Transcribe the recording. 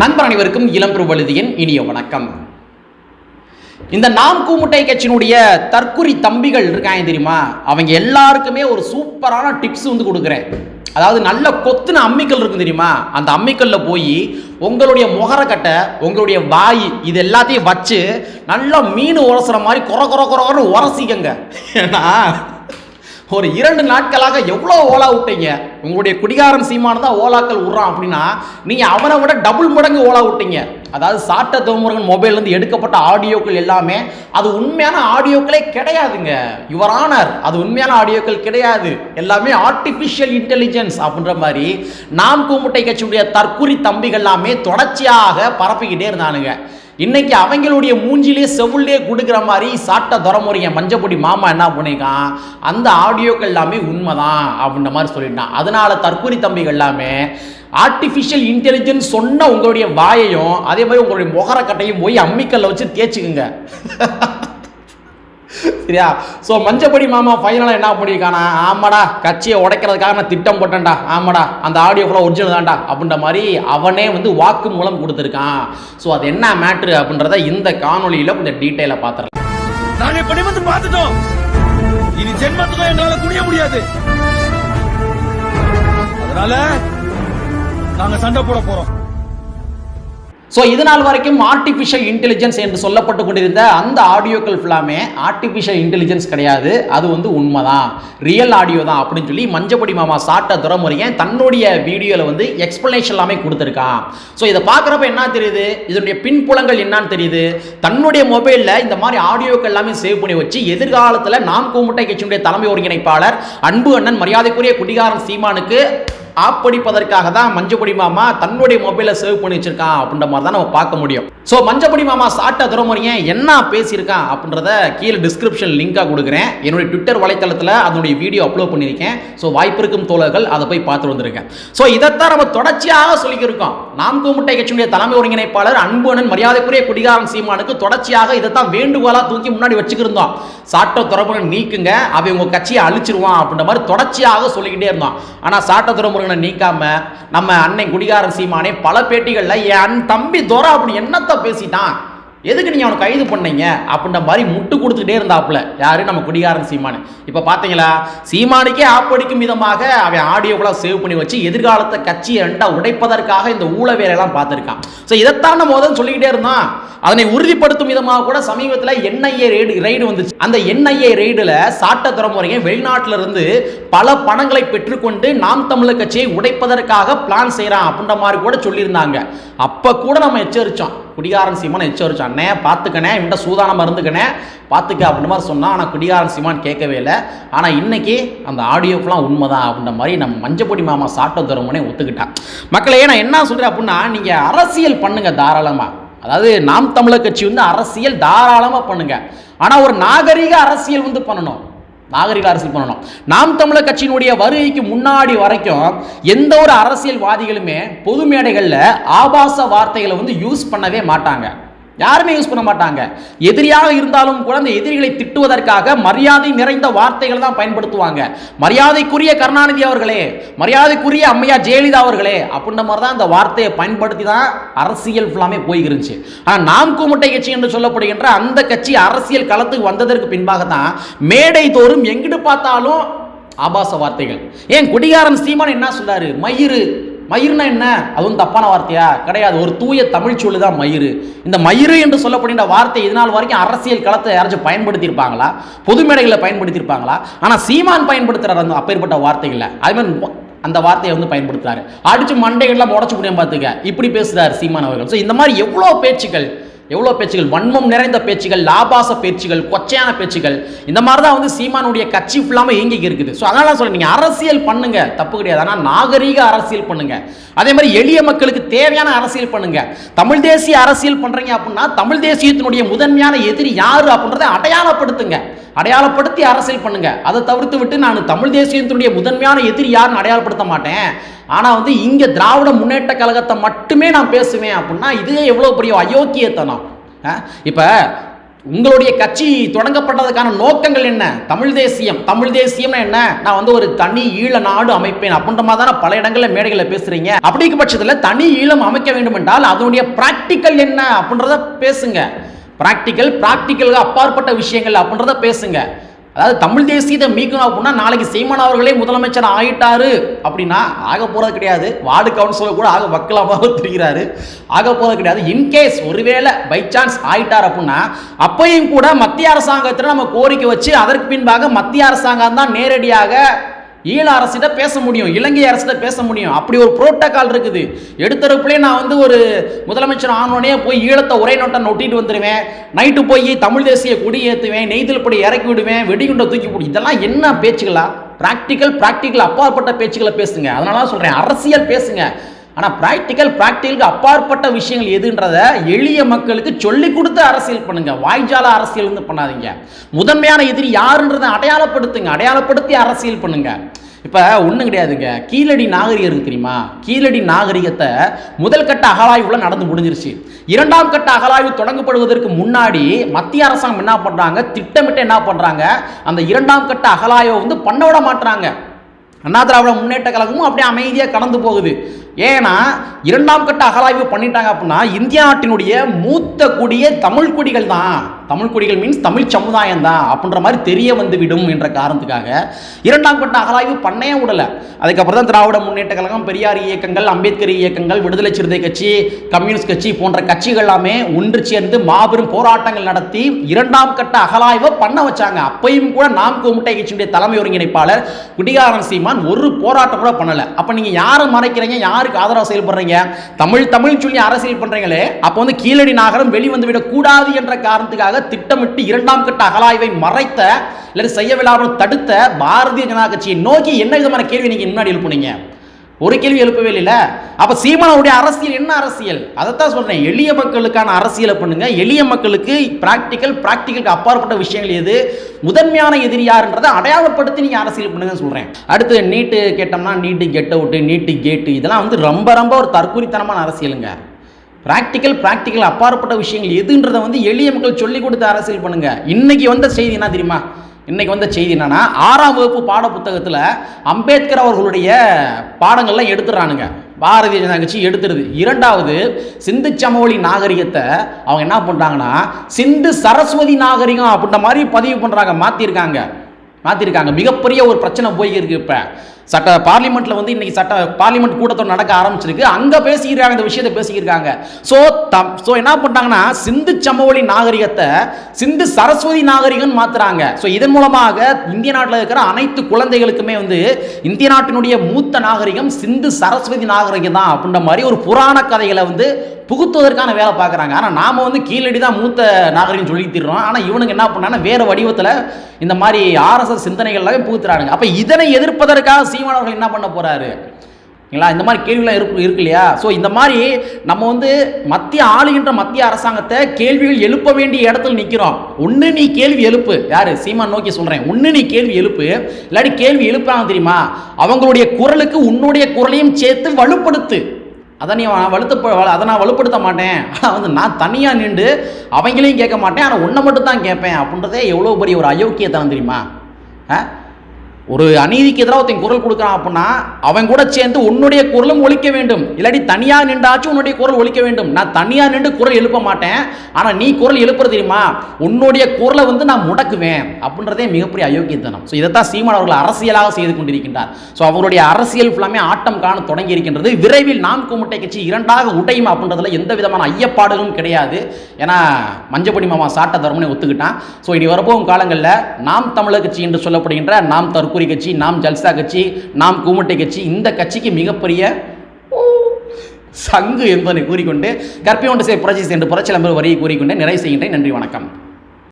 நண்பர் அனைவருக்கும் இளம் பிரபழுதியின் இனிய வணக்கம். இந்த நாம் கூமுட்டை கட்சியினுடைய தற்குறி தம்பிகள் இருக்காங்க தெரியுமா? அவங்க எல்லாருக்குமே ஒரு சூப்பரான டிப்ஸ் வந்து கொடுக்குறேன். அதாவது நல்ல கொத்துன அம்மிக்கல் இருக்கும் தெரியுமா? அந்த அம்மிக்கல்ல போய் உங்களுடைய முகரக்கட்டை உங்களுடைய வாய் இது எல்லாத்தையும் வச்சு நல்லா மீன் உரசுற மாதிரி குற குற குறை உரசிக்கங்க. ஏன்னா ஒரு இரண்டு நாட்களாக எவ்வளோ ஓலா விட்டீங்க? உங்களுடைய குடிகாரன் சீமானு தான் ஓலாக்கள் விட்றான் அப்படின்னா நீங்கள் அவனை விட டபுள் மடங்கு ஓலா விட்டீங்க. அதாவது சாட்ட தோமுருகன் மொபைல்லேருந்து எடுக்கப்பட்ட ஆடியோக்கள் எல்லாமே அது உண்மையான ஆடியோக்களே கிடையாதுங்க. யுவர் ஆனர் அது உண்மையான ஆடியோக்கள் கிடையாது. எல்லாமே ஆர்டிஃபிஷியல் இன்டெலிஜென்ஸ் அப்படின்ற மாதிரி நாம் கூமுட்டை கட்சியுடைய தற்குறி தம்பிகள் எல்லாமே தொடர்ச்சியாக பரப்பிக்கிட்டே இருந்தானுங்க. இன்னைக்கு அவங்களுடைய மூஞ்சிலே செவுள்ளே கொடுக்குற மாதிரி சாட்ட துறமுறைய மஞ்சப்பொடி மாமா என்ன பண்ணியிருக்கான் அந்த ஆடியோக்கள் எல்லாமே உண்மைதான் அப்படின்ற மாதிரி சொல்லிட்டான் அதனால தற்கொலை தம்பிகள் எல்லாமே ஆர்டிஃபிஷியல் இன்டெலிஜென்ஸ் சொன்ன உங்களுடைய வாயையும் அதே மாதிரி உங்களுடைய முகரக்கட்டையும் போய் அம்மிக்கல்ல வச்சு தேய்ச்சிக்குங்க. சரியா? ஸோ மஞ்சப்படி மாமா ஃபைனலாக என்ன பண்ணியிருக்கானா ஆமாடா கட்சியை உடைக்கிறதுக்காக நான் திட்டம் போட்டேன்டா ஆமாடா அந்த ஆடியோ ஃபுல்லாக ஒரிஜினல் தான்டா அப்படின்ற மாதிரி அவனே வந்து வாக்கு மூலம் கொடுத்துருக்கான். ஸோ அது என்ன மேட்ரு அப்படின்றத இந்த காணொலியில் கொஞ்சம் டீட்டெயிலாக பார்த்துடலாம். நாங்கள் இப்படி வந்து பார்த்துட்டோம். இனி ஜென்மத்துக்கும் என்னால் குனிய முடியாது. அதனால நாங்கள் சண்டை போட போகிறோம் ஸோ இது நாள் வரைக்கும் ஆர்டிஃபிஷியல் இன்டெலிஜென்ஸ் என்று சொல்லப்பட்டு கொண்டிருந்த அந்த ஆடியோக்கள் ஃபுல்லாமே ஆர்டிஃபிஷியல் இன்டெலிஜென்ஸ் கிடையாது. அது வந்து உண்மை தான் ரியல் ஆடியோ தான் அப்படின்னு சொல்லி மஞ்சப்படி மாமா சாட்ட துறமுறையை தன்னுடைய வீடியோவில் வந்து எக்ஸ்பிளனேஷன் எல்லாமே கொடுத்துருக்கான். ஸோ இதை பார்க்குறப்ப என்ன தெரியுது? இதனுடைய பின்புலங்கள் என்னன்னு தெரியுது? தன்னுடைய மொபைலில் இந்த மாதிரி ஆடியோக்கள் எல்லாமே சேவ் பண்ணி வச்சு எதிர்காலத்தில் நாம் கூமுட்டை கட்சியினுடைய தலைமை ஒருங்கிணைப்பாளர் அன்பு அண்ணன் மரியாதைக்குரிய குடிகாரன் சீமானுக்கு ஆப்படிப்பதற்காக தான் மஞ்சப்பொடி மாமா தன்னுடைய மொபைலை சேவ் பண்ணி வச்சிருக்கான் அப்படின்ற மாதிரி தான் நம்ம பார்க்க முடியும். ஸோ மஞ்சப்பொடி மாமா சாட்ட துறமுறையன் என்ன பேசியிருக்கான் அப்படின்றத கீழே டிஸ்கிரிப்ஷன் லிங்காக கொடுக்குறேன். என்னுடைய ட்விட்டர் வலைத்தளத்தில் அதனுடைய வீடியோ அப்லோட் பண்ணியிருக்கேன். ஸோ வாய்ப்பு இருக்கும் தோழர்கள் அதை போய் பார்த்து வந்திருக்கேன் ஸோ இதைத்தான் நம்ம தொடர்ச்சியாக சொல்லிக்கிருக்கோம் நாம் கூமுட்டை கட்சியினுடைய தலைமை ஒருங்கிணைப்பாளர் அன்புணன் மரியாதைக்குரிய குடிகாரன் சீமானுக்கு தொடர்ச்சியாக இதைத்தான் வேண்டுகோளாக தூக்கி முன்னாடி வச்சுக்கிருந்தோம். சாட்ட துறமுறை நீக்குங்க அவன் உங்கள் கட்சியை அழிச்சிருவான் அப்படின்ற மாதிரி தொடர்ச்சியாக சொல்லிக்கிட்டே இருந்தோம். ஆனால் சாட்ட துறமுருகனை நீக்காம நம்ம அன்னை குடிகாரன் சீமானே பல பேட்டிகளில் என் அண்ணன் தம்பி துரை அப்படி என்னத்தை பேசிட்டான்? எதுக்கு நீங்கள் அவனை கைது பண்ணீங்க? அப்படின்ற மாதிரி முட்டு கொடுத்துக்கிட்டே இருந்தாப்புல. யாரு? நம்ம குடிகாரன் சீமானு. இப்போ பார்த்தீங்களா சீமானுக்கே ஆப்படிக்கும் விதமாக அவன் ஆடியோக்கெல்லாம் சேவ் பண்ணி வச்சு எதிர்காலத்தை கட்சியை ரெண்டாக உடைப்பதற்காக இந்த ஊழ வேலையெல்லாம் பார்த்துருக்கான். ஸோ இதைத்தான் நம்ம முதல்ல சொல்லிக்கிட்டே இருந்தான். அதனை உறுதிப்படுத்தும் விதமாக கூட சமீபத்தில் என்ஐஏ ரெய்டு ரெய்டு வந்துச்சு. அந்த என்ஐஏ ரெய்டில் சாட்ட துறமுறையை வெளிநாட்டில் இருந்து பல பணங்களை பெற்றுக்கொண்டு நாம் தமிழர் கட்சியை உடைப்பதற்காக பிளான் செய்கிறான் அப்படின்ற மாதிரி கூட சொல்லியிருந்தாங்க. அப்போ கூட நம்ம எச்சரித்தோம் குடிகாரன் சீமான் எச்சரித்தோம் அண்ணே பார்த்துக்கணே இவன்ட்ட சூதானமாக இருந்துக்கணே பார்த்துக்க அப்படின்ற மாதிரி சொன்னால் ஆனால் குடிகாரன் சீமான் கேட்கவே இல்லை. ஆனால் இன்றைக்கி அந்த ஆடியோக்கெலாம் உண்மைதான் அப்படின்ற மாதிரி நம்ம மஞ்சப்பொடி மாமா சாட்டோ தருமனே ஒத்துக்கிட்டான் மக்களே நான் என்ன சொல்கிறேன் அப்படின்னா நீங்கள் அரசியல் பண்ணுங்கள் தாராளமாக அதாவது நாம் தமிழர் கட்சி வந்து அரசியல் தாராளமாக பண்ணுங்கள் ஆனால் ஒரு நாகரிக அரசியல் வந்து பண்ணணும். நாகரிக அரசியல் பண்ணணும். நாம் தமிழர் கட்சியினுடைய வருகைக்கு முன்னாடி வரைக்கும் எந்த ஒரு அரசியல்வாதிகளுமே பொது மேடைகளில் ஆபாச வார்த்தைகளை வந்து யூஸ் பண்ணவே மாட்டாங்க. யாருமே யூஸ் பண்ண மாட்டாங்க. எதிரியாக இருந்தாலும் கூட அந்த எதிரிகளை திட்டுவதற்காக மரியாதை நிறைந்த வார்த்தைகள் தான் பயன்படுத்துவாங்க. மரியாதைக்குரிய கருணாநிதி அவர்களே மரியாதைக்குரிய அம்மையா ஜெயலலிதா அவர்களே அப்படின்ற மாதிரி தான் அந்த வார்த்தையை பயன்படுத்தி தான் அரசியல் ஃபுல்லாமே போய்கிருந்துச்சு. ஆனால் நாம் கூமுட்டை கட்சி என்று சொல்லப்படுகின்ற அந்த கட்சி அரசியல் களத்துக்கு வந்ததற்கு பின்பாக தான் மேடை தோறும் எங்கிட்டு பார்த்தாலும் ஆபாச வார்த்தைகள். ஏன் குடிகாரன் சீமான் என்ன சொல்றாரு? மயிறு. மயிர்னா என்ன? அதுவும் தப்பான வார்த்தையா? கிடையாது. ஒரு தூய தமிழ் சொல்லு தான் மயிறு. இந்த மயிறு என்று சொல்லப்படுகின்ற வார்த்தை இதனால் வரைக்கும் அரசியல் களத்தை யாராச்சும் பயன்படுத்தியிருப்பாங்களா? பொது மேடைகளை பயன்படுத்தியிருப்பாங்களா? ஆனால் சீமான் பயன்படுத்துகிறார் அந்த அப்பேற்பட்ட வார்த்தைகளை அது மாதிரி அந்த வார்த்தையை வந்து பயன்படுத்துகிறாரு அடித்து மண்டைகள்லாம் உடச்சு முடியும் பார்த்துக்க இப்படி பேசுகிறார் சீமான் அவர்கள். ஸோ இந்த மாதிரி எவ்வளோ பேச்சுக்கள் எவ்வளோ பேச்சுகள்? வன்மம் நிறைந்த பேச்சுகள் லாபாச பேச்சுகள் கொச்சையான பேச்சுகள். இந்த மாதிரி தான் வந்து சீமானுடைய கட்சி ஃபுல்லாமல் இயங்கி இருக்குது. ஸோ அதனால சொல்ல நீங்கள் அரசியல் பண்ணுங்க. தப்பு கிடையாது. ஆனால் நாகரீக அரசியல் பண்ணுங்க. அதே மாதிரி எளிய மக்களுக்கு தேவையான அரசியல் பண்ணுங்க. தமிழ் தேசிய அரசியல் பண்ணுறீங்க அப்படின்னா தமிழ் தேசியத்தினுடைய முதன்மையான எதிரி யார் அப்படின்றத அடையாளப்படுத்துங்க. அடையாளப்படுத்தி அரசியல் பண்ணுங்க. அதை தவிர்த்து விட்டு நான் தமிழ் தேசியத்தினுடைய முதன்மையான எதிரி யாருன்னு அடையாளப்படுத்த மாட்டேன். ஆனால் வந்து இங்கே திராவிட முன்னேற்ற கழகத்தை மட்டுமே நான் பேசுவேன் அப்படின்னா இதுவே எவ்வளோ பெரிய அயோக்கியத்தனம். இப்போ உங்களுடைய கட்சி தொடங்கப்பட்டதுக்கான நோக்கங்கள் என்ன? தமிழ் தேசியம். தமிழ் தேசியம்னா என்ன? நான் வந்து ஒரு தனி ஈழ நாடு அமைப்பேன் அப்படின்ற மாதிரி தானே பல இடங்களில் மேடைகளில் பேசுறீங்க. அப்படிங்க பட்சத்தில் தனி ஈழம் அமைக்க வேண்டும் என்றால் அதனுடைய பிராக்டிக்கல் என்ன அப்படின்றத பேசுங்க. ப்ராக்டிக்கல் ப்ராக்டிக்கலுக்கு அப்பாற்பட்ட விஷயங்கள் அப்படின்றத பேசுங்க. அதாவது தமிழ் தேசியத்தை மீட்கணும் அப்படின்னா நாளைக்கு சீமான் அவர்களே முதலமைச்சர் ஆகிட்டாரு அப்படின்னா ஆக போகிறது கிடையாது. வார்டு கவுன்சிலர் கூட ஆக வக்கலாமாக தெரிகிறாரு. ஆக போகிறது கிடையாது. இன்கேஸ் ஒருவேளை பை சான்ஸ் ஆகிட்டார் அப்படின்னா அப்பையும் கூட மத்திய அரசாங்கத்தில் நம்ம கோரிக்கை வச்சு அதற்கு பின்பாக மத்திய அரசாங்கம் தான் நேரடியாக ஈழ அரசிட்ட பேச முடியும் இலங்கை அரசிட்ட பேச முடியும். அப்படி ஒரு புரோட்டோக்கால் இருக்குது. எடுத்தரப்புலேயே நான் வந்து ஒரு முதலமைச்சர் ஆனோடனே போய் ஈழத்தை ஒரே நோட்டை நொட்டிட்டு வந்துடுவேன் நைட்டு போய் தமிழ் தேசிய கொடி ஏற்றுவேன் நெய்தல் படி இறக்கி விடுவேன் வெடிகுண்டை தூக்கி போடு இதெல்லாம் என்ன பேச்சுகளா? ப்ராக்டிக்கல் ப்ராக்டிக்கல் அப்பாற்பட்ட பேச்சுக்களை பேசுங்க. அதனால தான் சொல்கிறேன் அரசியல் பேசுங்க. ஆனால் ப்ராக்டிக்கல் ப்ராக்டிக்கலுக்கு அப்பாற்பட்ட விஷயங்கள் எதுன்றத எளிய மக்களுக்கு சொல்லி கொடுத்து அரசியல் பண்ணுங்க. வாய்ஜால அரசியல் வந்து பண்ணாதீங்க. முதன்மையான எதிரி யாருன்றதை அடையாளப்படுத்துங்க. அடையாளப்படுத்தி அரசியல் பண்ணுங்க. இப்போ ஒன்றும் கிடையாதுங்க. கீழடி நாகரிகம் இருக்கு தெரியுமா? கீழடி நாகரிகத்தை முதல் கட்ட அகழாய்வுல நடந்து முடிஞ்சிருச்சு. இரண்டாம் கட்ட அகழாய்வு தொடங்கப்படுவதற்கு முன்னாடி மத்திய அரசாங்கம் என்ன பண்ணுறாங்க திட்டமிட்டு என்ன பண்ணுறாங்க அந்த இரண்டாம் கட்ட அகழாய்வை வந்து பண்ண விட மாட்டுறாங்க அண்ணா திராவிட முன்னேற்ற கழகமும் அப்படியே அமைதியாக கடந்து போகுது. ஏன்னா இரண்டாம் கட்ட அகலாய்வு பண்ணிட்டாங்க அப்படின்னா இந்திய நாட்டினுடைய மூத்த குடிய தமிழ் குடிகள் தான். தமிழ் குடிகள் மீன்ஸ் தமிழ் சமுதாயம் தான் அப்படின்ற மாதிரி தெரிய வந்து விடும் என்ற காரணத்துக்காக இரண்டாம் கட்ட அகலாய்வு பண்ணே விடலை. அதுக்கப்புறம் தான் திராவிட முன்னேற்ற கழகம் பெரியார் இயக்கங்கள் அம்பேத்கர் இயக்கங்கள் விடுதலை சிறுத்தை கட்சி கம்யூனிஸ்ட் கட்சி போன்ற கட்சிகள் எல்லாமே ஒன்று சேர்ந்து மாபெரும் போராட்டங்கள் நடத்தி இரண்டாம் கட்ட அகலாய்வை பண்ண வச்சாங்க. அப்பையும் கூட நாம் கோமுட்டை கட்சியுடைய தலைமை ஒருங்கிணைப்பாளர் குடிகாரன் சீமான் ஒரு போராட்டம் கூட பண்ணலை. அப்போ நீங்கள் யாரை மறைக்கிறீங்க? யார் யாருக்கு ஆதரவு செயல்படுறீங்க தமிழ் தமிழ் சொல்லி அரசியல் பண்றீங்களே அப்போ வந்து கீழடி நாகரம் வெளிவந்து விடக்கூடாது என்ற காரணத்துக்காக திட்டமிட்டு இரண்டாம் கட்ட அகலாய்வை மறைத்த இல்லை செய்ய விழாமல் தடுத்த பாரதிய ஜனதா கட்சியை நோக்கி என்ன விதமான கேள்வி நீங்க முன்னாடி எழுப்புனீங்க? ஒரு கேள்வி எழுப்பவே இல்லை அப்போ சீமானுடைய அரசியல் என்ன அரசியல்? அதைத்தான் சொல்கிறேன் எளிய மக்களுக்கான அரசியலை பண்ணுங்க. எளிய மக்களுக்கு ப்ராக்டிக்கல் ப்ராக்டிக்கலுக்கு அப்பாற்பட்ட விஷயங்கள் எது? முதன்மையான எதிரி யாருன்றதை அடையாளப்படுத்தி நீங்கள் அரசியல் பண்ணுங்கன்னு சொல்கிறேன் அடுத்து நீட்டு கேட்டோம்னா நீட்டு கெட் அவுட்டு நீட்டு கேட்டு இதெல்லாம் வந்து ரொம்ப ரொம்ப ஒரு தற்கூரித்தனமான அரசியலுங்க. ப்ராக்டிக்கல் ப்ராக்டிக்கல் அப்பாற்பட்ட விஷயங்கள் எதுன்றதை வந்து எளிய மக்கள் சொல்லிக் கொடுத்து அரசியல் பண்ணுங்கள் இன்றைக்கி வந்த செய்தி என்ன தெரியுமா? இன்றைக்கி வந்த செய்தி என்னென்னா ஆறாம் வகுப்பு பாட புத்தகத்தில் அம்பேத்கர் அவர்களுடைய பாடங்கள்லாம் எடுத்துறானுங்க பாரதிய ஜனதா கட்சி எடுத்துருது இரண்டாவது சிந்து சமவெளி நாகரிகத்தை அவங்க என்ன பண்ணுறாங்கன்னா சிந்து சரஸ்வதி நாகரிகம் அப்படின்ற மாதிரி பதிவு பண்ணுறாங்க மாற்றிருக்காங்க மாற்றிருக்காங்க மிகப்பெரிய ஒரு பிரச்சனை போயிருக்கு இப்போ. சட்ட பார்லிமெண்ட்ல வந்து இன்னைக்கு சட்ட பார்லிமெண்ட் கூட்டத்தில் நடக்க ஆரம்பிச்சிருக்கு. அங்க பேசிக்கிறாங்க இந்த விஷயத்தை பேசிக்கிறாங்க ஸோ தம் ஸோ என்ன பண்ணிட்டாங்கன்னா சிந்து சமவெளி நாகரிகத்தை சிந்து சரஸ்வதி நாகரிகம் மாத்துறாங்க. ஸோ இதன் மூலமாக இந்திய நாட்டில் இருக்கிற அனைத்து குழந்தைகளுக்குமே வந்து இந்திய நாட்டினுடைய மூத்த நாகரிகம் சிந்து சரஸ்வதி நாகரிகம் தான் அப்படின்ற மாதிரி ஒரு புராண கதைகளை வந்து புகுத்துவதற்கான வேலை பார்க்குறாங்க. ஆனால் நாம் வந்து கீழடி தான் மூத்த நாகரிகம் சொல்லி தர்றோம் ஆனால் இவனுங்க என்ன பண்ணான்னா வேறு வடிவத்தில் இந்த மாதிரி ஆர்எஸ்எஸ் சிந்தனைகள்லாம் புகுத்துறானுங்க. அப்போ இதனை எதிர்ப்பதற்காக சீமானவர்கள் என்ன பண்ண போகிறாரு இல்லைங்களா? இந்த மாதிரி கேள்விலாம் இருக்கு இருக்கு இல்லையா? ஸோ இந்த மாதிரி நம்ம வந்து மத்திய ஆளுகின்ற மத்திய அரசாங்கத்தை கேள்விகள் எழுப்ப வேண்டிய இடத்துல நிற்கிறோம் ஒன்று நீ கேள்வி எழுப்பு. யார்? சீமான் நோக்கி சொல்கிறேன் ஒன்று நீ கேள்வி எழுப்பு. இல்லாட்டி கேள்வி எழுப்பாங்க தெரியுமா? அவங்களுடைய குரலுக்கு உன்னுடைய குரலையும் சேர்த்து வலுப்படுத்து. அதை நீ வ- வலுத்த அதை நான் வலுப்படுத்த மாட்டேன். ஆனால் வந்து நான் தனியாக நின்று அவங்களையும் கேட்க மாட்டேன். ஆனால் உன்னை மட்டும் தான் கேட்பேன் அப்படின்றதே எவ்வளோ பெரிய ஒரு அயோக்கியத்தனம் தெரியுமா? ஆ? ஒரு அநீதிக்கு எதிராக ஒருத்தன் குரல் கொடுக்குறான் அப்படின்னா அவன் கூட சேர்ந்து உன்னுடைய குரலும் ஒழிக்க வேண்டும். இல்லாட்டி தனியாக நின்றாச்சும் உன்னுடைய குரல் ஒழிக்க வேண்டும். நான் தனியாக நின்று குரல் எழுப்ப மாட்டேன். ஆனால் நீ குரல் எழுப்புறது தெரியுமா? உன்னுடைய குரலை வந்து நான் முடக்குவேன் அப்படின்றதே மிகப்பெரிய அயோக்கியத்தனம். ஸோ இதைத்தான் சீமான் அவர்கள் அரசியலாக செய்து கொண்டிருக்கின்றார். ஸோ அவருடைய அரசியல் ஃபுல்லாமே ஆட்டம் காண தொடங்கி இருக்கின்றது. விரைவில் நாம் குமுட்டை கட்சி இரண்டாக உடையும் அப்படின்றதுல எந்த விதமான ஐயப்பாடுகளும் கிடையாது. ஏன்னா மஞ்சப்படி மாமா சாட்ட தர்மனை ஒத்துக்கிட்டான். ஸோ இனி வரப்போகும் காலங்களில் நாம் தமிழர் கட்சி என்று சொல்லப்படுகின்ற நாம் தற்கொலை கட்சி நாம் ஜல்சா கட்சி நாம் கூமுட்டை கட்சி இந்த கட்சிக்கு மிகப்பெரிய சங்கு என்பதை கூறிக்கொண்டு கற்பியோண்டு செய்ய புரட்சி சென்று புரட்சி நம்பர் வரியை கூறிக்கொண்டு நிறைவு செய்கின்றேன். நன்றி வணக்கம்.